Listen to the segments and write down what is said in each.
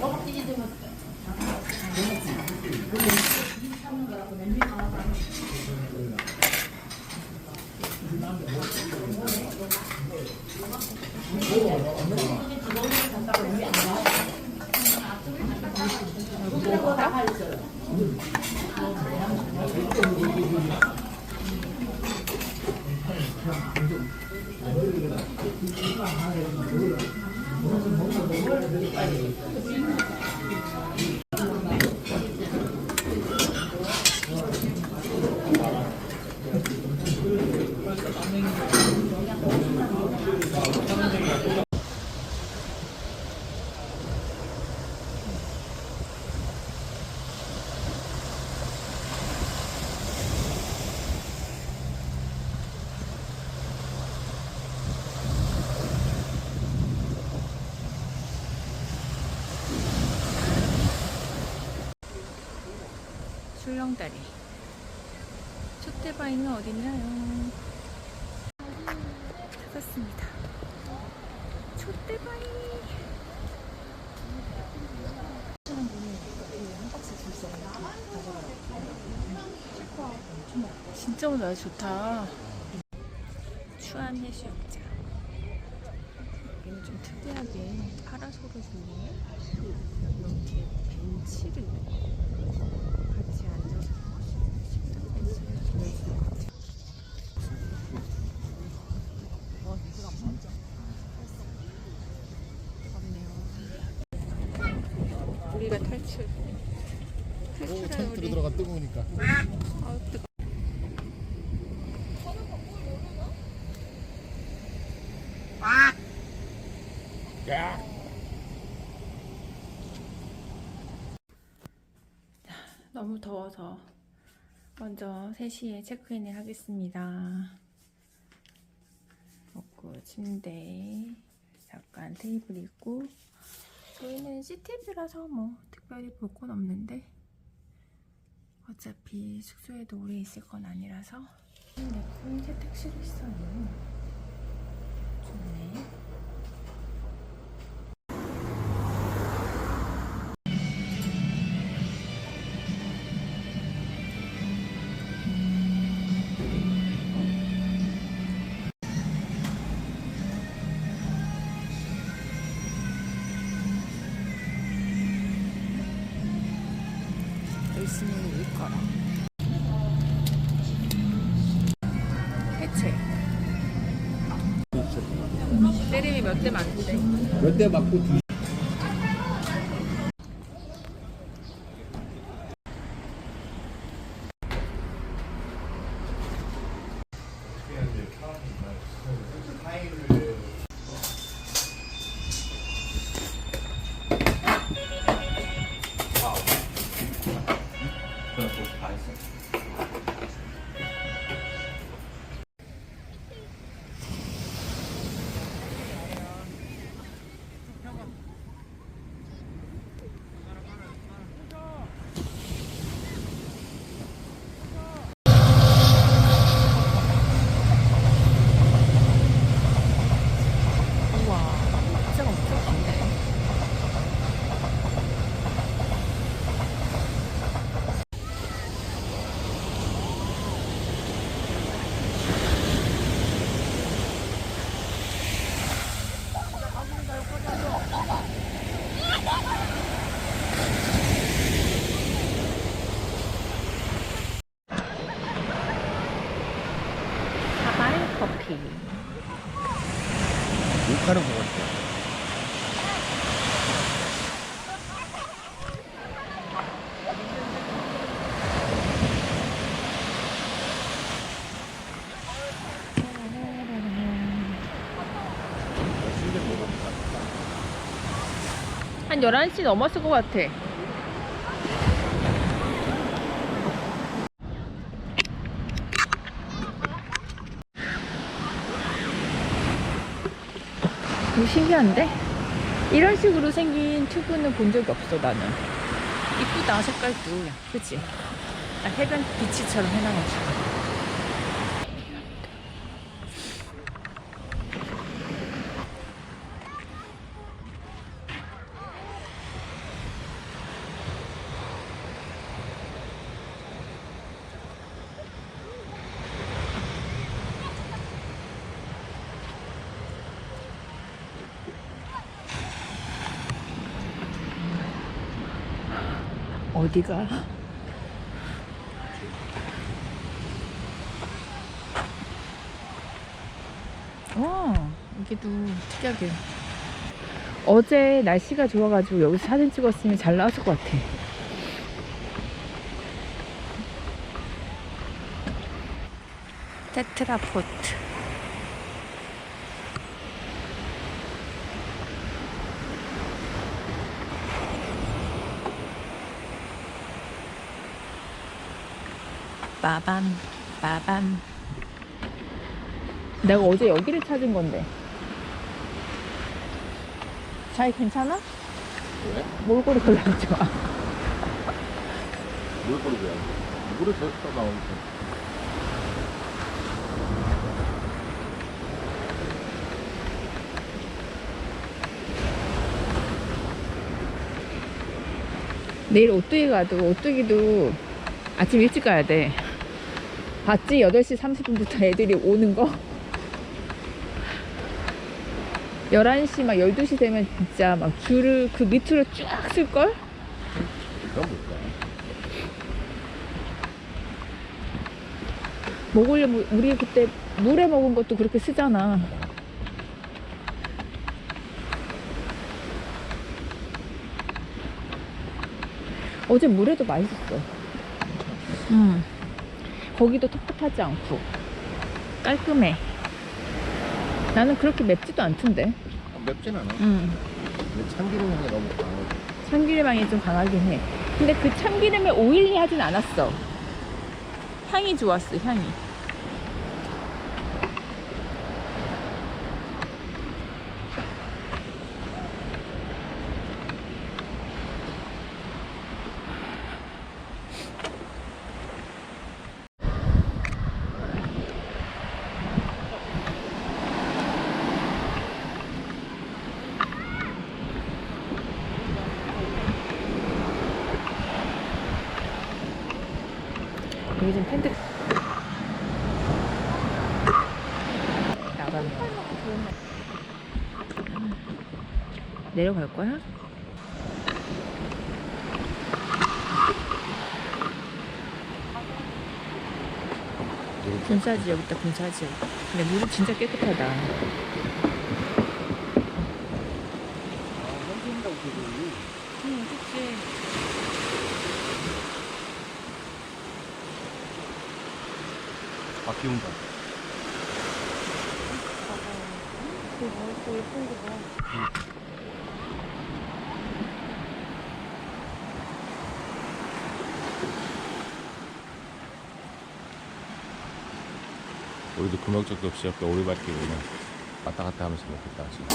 껍질이 좀 like, 렁다리. 촛대바위는 어딨나요? 찾았습니다. 촛대바위. 진짜 오늘 좋다. 추한 해수욕장. 여기는 좀 특이하게 파라솔을. 이렇게 우리. 들어가 뜨거우니까. 아 뜨거. 야! 너무 더워서 먼저 3시에 체크인을 하겠습니다. 먹고 침대, 잠깐 테이블 있고 저희는 시티뷰라서 뭐 특별히 볼 건 없는데 어차피 숙소에도 오래 있을 건 아니라서 네, 코인 세탁실이 있어요. 열심히 읽거라. 해체. 때림이 몇 대 맞는데? 몇 대 맞고 두 우와, 박자가 엄청 긴데. 사발 커피. 녹화를 먹었대. 한 11시 넘었을 것 같아. 이거 신기한데? 이런 식으로 생긴 튜브는 본 적이 없어, 나는. 이쁘다, 색깔도. 그치? 아, 해변 비치처럼 해놔가지고. 어디가? 와, 여기도 특이하게. 어제 날씨가 좋아가지고 여기서 사진 찍었으면 잘 나왔을 것 같아. 테트라포트. 빠밤, 빠밤. 내가 어제 여기를 찾은 건데. 잘 괜찮아? 왜? 몰골이 별로 안 좋아. 물 뿌리고 해야지. 물을 더 나오니까. 내일 오뚜기 가도 오뚜기도 아침 일찍 가야 돼. 봤지? 8시 30분부터 애들이 오는 거? 11시 막 12시 되면 진짜 막 줄을 그 밑으로 쫙 쓸걸? 먹으려면 우리 그때 물에 먹은 것도 그렇게 쓰잖아. 어제 물에도 맛있었어. 음. 거기도 텁텁하지 않고 깔끔해. 나는 그렇게 맵지도 않던데. 아, 맵진 않아. 음. 근데 참기름 향이 너무 강하고. 참기름 향이 좀 강하긴 해. 근데 그 참기름에 오일리 하진 않았어. 향이 좋았어, 향이. 좀 텐트 나가면. 내려갈 거야? 군사지 여기 있다 군사지 근데 물이 진짜 깨끗하다 아, 비 온다. 우리도 금욕적도 없이 이렇게 오리발길로 그냥 왔다 갔다 하면서 먹겠다. 지금.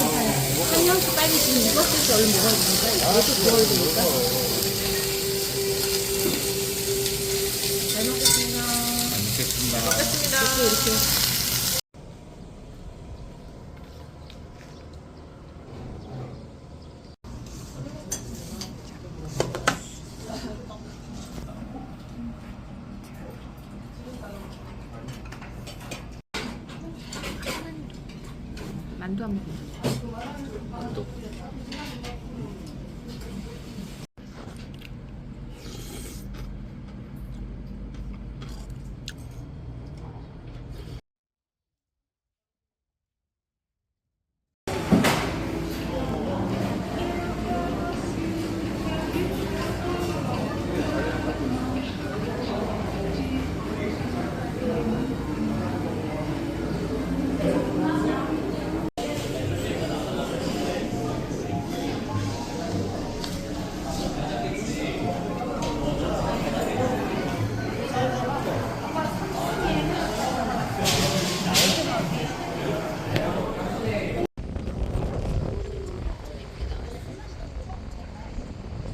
만두 한번 만두.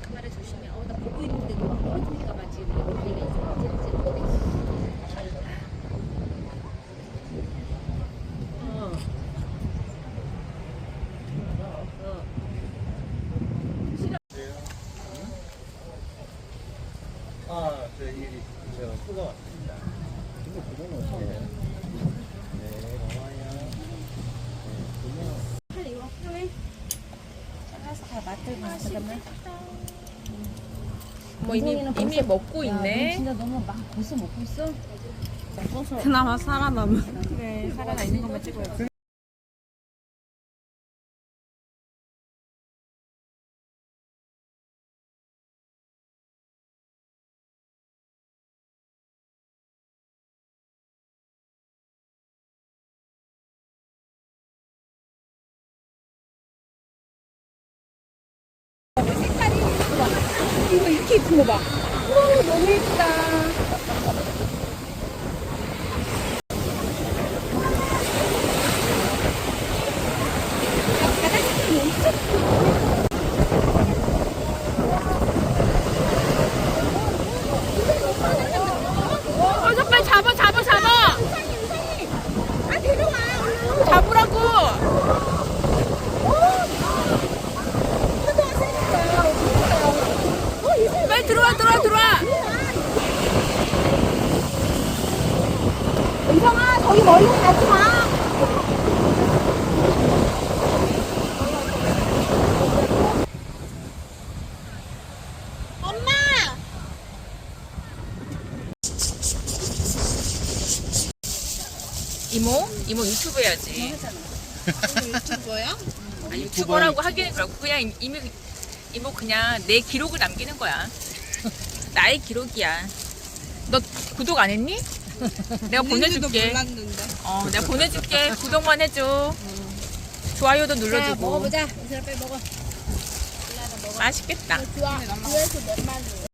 카메라 조심해. 어, 나 보고 있는데 너무 떨어지니까 봐 지금 여기가 있어. 아, 저희 저 수가 왔습니다. 이거 그거는 어떻게 해? 네, 고마워요. 팔 이거 필요해? 잘라서 다 맛들고 그다음에 뭐 이미 이미 먹고 있네. 진짜 너무 막 벌써 먹고 있어? 그나마 살아남은. 그래 살아나 있는 것만 찍어야 지. 이렇게 예쁜 거 봐. 오, 너무 예쁘다. 어서 빨리 잡아 잡아 잡아. 아 데려와. 잡으라고. 빨리 들어와 들어와 들어와. 은성아, 저기 멀리 가지 마. 이모 이모 유튜브 해야지. 유튜버야? 아, 유튜버라고 하기는 그렇고 그냥 임- 이미 이모 그냥 내 기록을 남기는 거야. 나의 기록이야. 너 구독 안 했니? 내가 보내줄게. 몰랐는데. 어, 내가 보내줄게. 구독만 해줘. 좋아요도 눌러주고. 먹어보자. 이 사람 빨리 먹어. 맛있겠다. 좋아. 그래서 몇 마리.